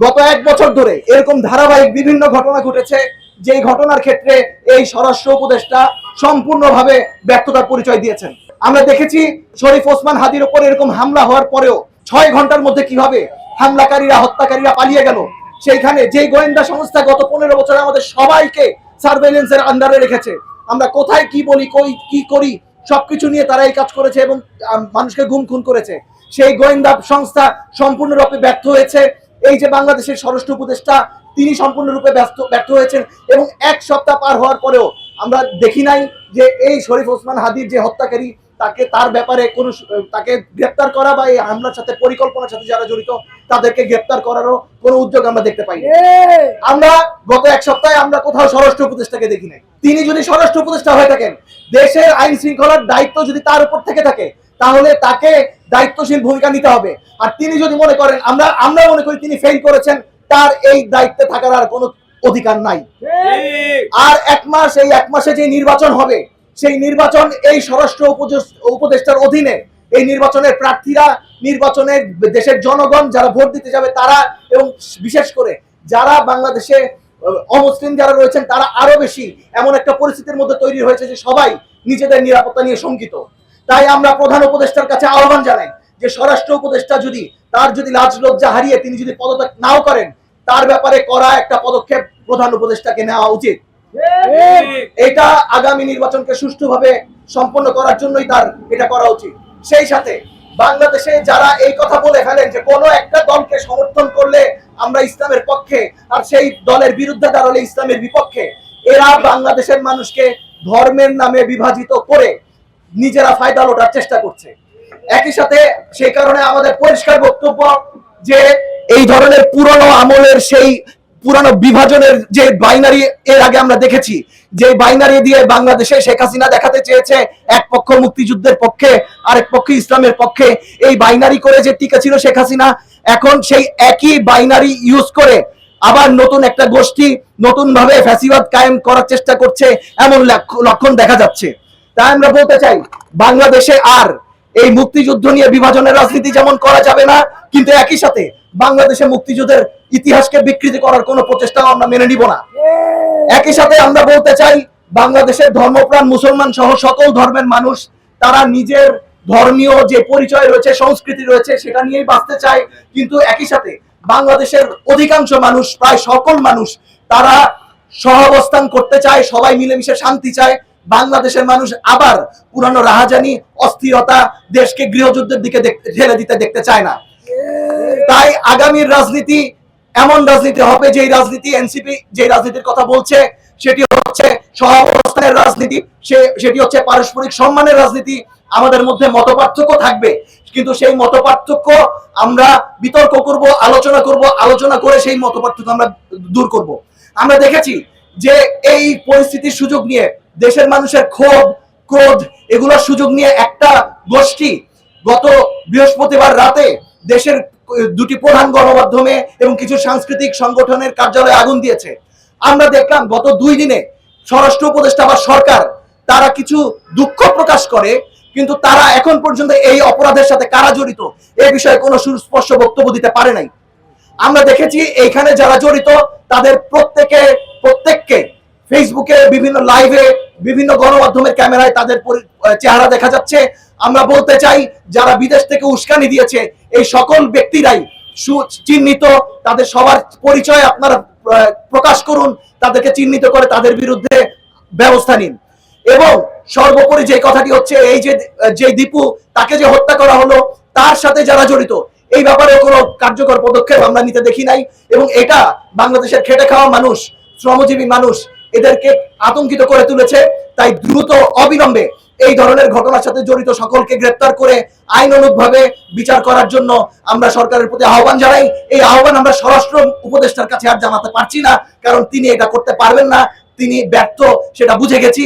গত এক বছর ধরে এরকম ধারাবাহিক বিভিন্ন ঘটনা ঘটেছে, যেই ঘটনার ক্ষেত্রে এই স্বরাষ্ট্র উপদেষ্টা সম্পূর্ণভাবে ব্যর্থতার পরিচয় দিয়েছেন। আমরা দেখেছি শরীফ ওসমান হাদির উপর এরকম হামলা হওয়ার পরেও ছয় ঘণ্টার মধ্যে কীভাবে হামলাকারীরা, হত্যাকারীরা পালিয়ে গেল, সেইখানে যেই গোয়েন্দা সংস্থা গত পনেরো বছরে আমাদের সবাইকে সার্ভেলেন্সের আন্ডারে রেখেছে, আমরা কোথায় কি বলি, কই, কি করি, সবকিছু নিয়ে তারা এই কাজ করেছে এবং মানুষকে গুম খুন করেছে। সেই গোয়েন্দা সংস্থা সম্পূর্ণরূপে ব্যর্থ হয়েছে এই যে বাংলাদেশের স্বরাষ্ট্র উপদেষ্টা তিনি সম্পূর্ণরূপে ব্যস্ত ব্যর্থ হয়েছেন এবং এক সপ্তাহ পার হওয়ার পরেও আমরা দেখি নাই যে এই শরীফ ওসমান হাদির যে হত্যাকারী তাকে তার ব্যাপারে কোনো তাকে গ্রেপ্তার করা বা এই হামলার সাথে পরিকল্পনার সাথে যারা জড়িত তাদেরকে গ্রেপ্তার করারও কোনো উদ্যোগ আমরা দেখতে পাই আমরা গত এক সপ্তাহে আমরা কোথাও স্বরাষ্ট্র উপদেষ্টাকে দেখি নাই। তিনি যদি স্বরাষ্ট্র উপদেষ্টা হয়ে থাকেন দেশের আইন শৃঙ্খলার দায়িত্ব যদি তার উপর থেকে থাকে তাহলে তাকে দায়িত্বশীল ভূমিকা নিতে হবে। আর তিনি যদি মনে করেন, আমরা আমরা মনে করি তিনি ফেল করেছেন, তার এই দায়িত্বে থাকার আর কোনো অধিকার নাই। আর এক মাস, এই এক মাসে যে নির্বাচন হবে, সেই নির্বাচন এই স্বরাষ্ট্র উপদেষ্টার অধীনে, এই নির্বাচনের প্রার্থীরা, নির্বাচনের দেশের জনগণ যারা ভোট দিতে যাবে, তারা এবং বিশেষ করে যারা বাংলাদেশে অমুসলিম যারা রয়েছেন, তারা আরও বেশি এমন একটা পরিস্থিতির মধ্যে তৈরি হয়েছে যে সবাই নিজেদের নিরাপত্তা নিয়ে শঙ্কিত। তাই আমরা প্রধান উপদেষ্টার কাছে আহ্বান জানাই যে স্বরাষ্ট্র উপদেষ্টা যদি, তার যদি লাজ লজ্জা হারিয়ে তিনি যদি পদত্যাগ নাও করেন, তার ব্যাপারে করা একটা পদক্ষেপ প্রধান উপদেষ্টাকে নেওয়া উচিত। এটা আগামী নির্বাচনকে সুষ্ঠুভাবে সম্পন্ন করার জন্যই তার এটা করা উচিত। সেই সাথে বাংলাদেশে যারা এই কথা বলে ফেলেন যে কোনো একটা দলকে সমর্থন করলে আমরা ইসলামের পক্ষে আর সেই দলের বিরুদ্ধে দাঁড়ালে ইসলামের বিপক্ষে, এরা বাংলাদেশের মানুষকে ধর্মের নামে বিভাজিত করে নিজেরা ফায়দা লোটার চেষ্টা করছে। একই সাথে সেই কারণে আমাদের পরিষ্কার বক্তব্য যে এই ধরনের পুরনো আমলের সেই পুরানো বিভাজনের যে বাইনারি এর আগে আমরা দেখেছি, যে বাইনারি দিয়ে বাংলাদেশে শেখ হাসিনা দেখাতে চেয়েছে, এক পক্ষ মুক্তিযুদ্ধের পক্ষে, আরেক পক্ষ ইসলামের পক্ষে। এই বাইনারি করে যে টিকা ছিল শেখ হাসিনা, এখন সেই একই বাইনারি ইউজ করে আবার নতুন একটা গোষ্ঠী নতুন ভাবে ফ্যাসিবাদ কায়েম করার চেষ্টা করছে, এমন লক্ষ- লক্ষণ দেখা যাচ্ছে। তাই আমরা বলতে চাই, বাংলাদেশে আর এই মুক্তিযুদ্ধ নিয়ে বিভাজনের রাজনীতি যেমন করা যাবে না, কিন্তু একই সাথে বাংলাদেশে মুক্তিযুদ্ধের ইতিহাসকে বিকৃতি করার কোনো প্রচেষ্টাও আমরা মেনে নিব না। একই সাথে আমরা বলতে চাই, বাংলাদেশের ধর্মপ্রাণ মুসলমান সহ সকল ধর্মের মানুষ, তারা নিজের ধর্মীয় যে পরিচয় রয়েছে, সংস্কৃতি রয়েছে, সেটা নিয়েই বাঁচতে চায়। কিন্তু একই সাথে বাংলাদেশের অধিকাংশ মানুষ, প্রায় সকল মানুষ, তারা সহাবস্থান করতে চায়, সবাই মিলেমিশে শান্তি চায়। বাংলাদেশের মানুষ আবার পুরানো রাহাজানি, অস্থিরতা, দেশকে গৃহযুদ্ধের দিকে ঠেলে দিতে দেখতে চায় না। তাই আগামীর রাজনীতি, এমন রাজনীতি হবে যে রাজনীতি এনসিপি যে রাজনীতির কথা বলছে, সেটি হচ্ছে সহাবস্থানের রাজনীতি, সে সেটি হচ্ছে পারস্পরিক সম্মানের রাজনীতি। আমাদের মধ্যে মতপার্থক্য থাকবে, কিন্তু সেই মতপার্থক্য আমরা বিতর্ক করব, আলোচনা করব, আলোচনা করে সেই মতপার্থক্য আমরা দূর করব। আমরা দেখেছি যে এই পরিস্থিতির সুযোগ নিয়ে দেশের মানুষের ক্ষোভ, ক্রোধ, এগুলোর সুযোগ নিয়ে একটা গোষ্ঠী গত বৃহস্পতিবার রাতে দেশের দুটি প্রধান গণমাধ্যমে এবং কিছু সাংস্কৃতিক সংগঠনের কার্যালয়ে আগুন দিয়েছে। আমরা দেখলাম গত দুই দিনে স্বরাষ্ট্র উপদেষ্টা বা সরকার তারা কিছু দুঃখ প্রকাশ করে, কিন্তু তারা এখন পর্যন্ত এই অপরাধের সাথে কারা জড়িত, এ বিষয়ে কোনো সুস্পষ্ট বক্তব্য দিতে পারে নাই। আমরা দেখেছি এইখানে যারা জড়িত, তাদের প্রত্যেকে, প্রত্যেককে ফেসবুকে বিভিন্ন লাইভে বিভিন্ন গণমাধ্যমের ক্যামেরায় তাদের চেহারা দেখা যাচ্ছে। আমরা বলতে চাই, যারা বিদেশ থেকে উস্কানি দিয়েছে, এই সকল ব্যক্তিরাই চিহ্নিত, তাদের সবার পরিচয় আপনারা প্রকাশ করুন, তাদেরকে চিহ্নিত করে তাদের বিরুদ্ধে ব্যবস্থা নিন। এবং সর্বোপরি যে কথাটি হচ্ছে, এই যে যে দীপু, তাকে যে হত্যা করা হলো, তার সাথে যারা জড়িত, এই ব্যাপারে কোনো কার্যকর পদক্ষেপ আমরা নিতে দেখি নাই। এবং এটা বাংলাদেশের খেটে খাওয়া মানুষ, শ্রমজীবী মানুষ এদেরকে আতঙ্কিত করে তুলেছে। তাই দ্রুত অবিলম্বে এই ধরনের ঘটনার সাথে জড়িত সকলকে গ্রেপ্তার করে আইন অনুভাবে বিচার করার জন্য আমরা সরকারের প্রতি আহ্বান জানাই। এই আহ্বান আমরা স্বরাষ্ট্র উপদেষ্টার কাছে আর জানাতে পারছি না, কারণ তিনি এটা করতে পারবেন না। তিনি ব্যর্থ, সেটা বুঝে গেছি।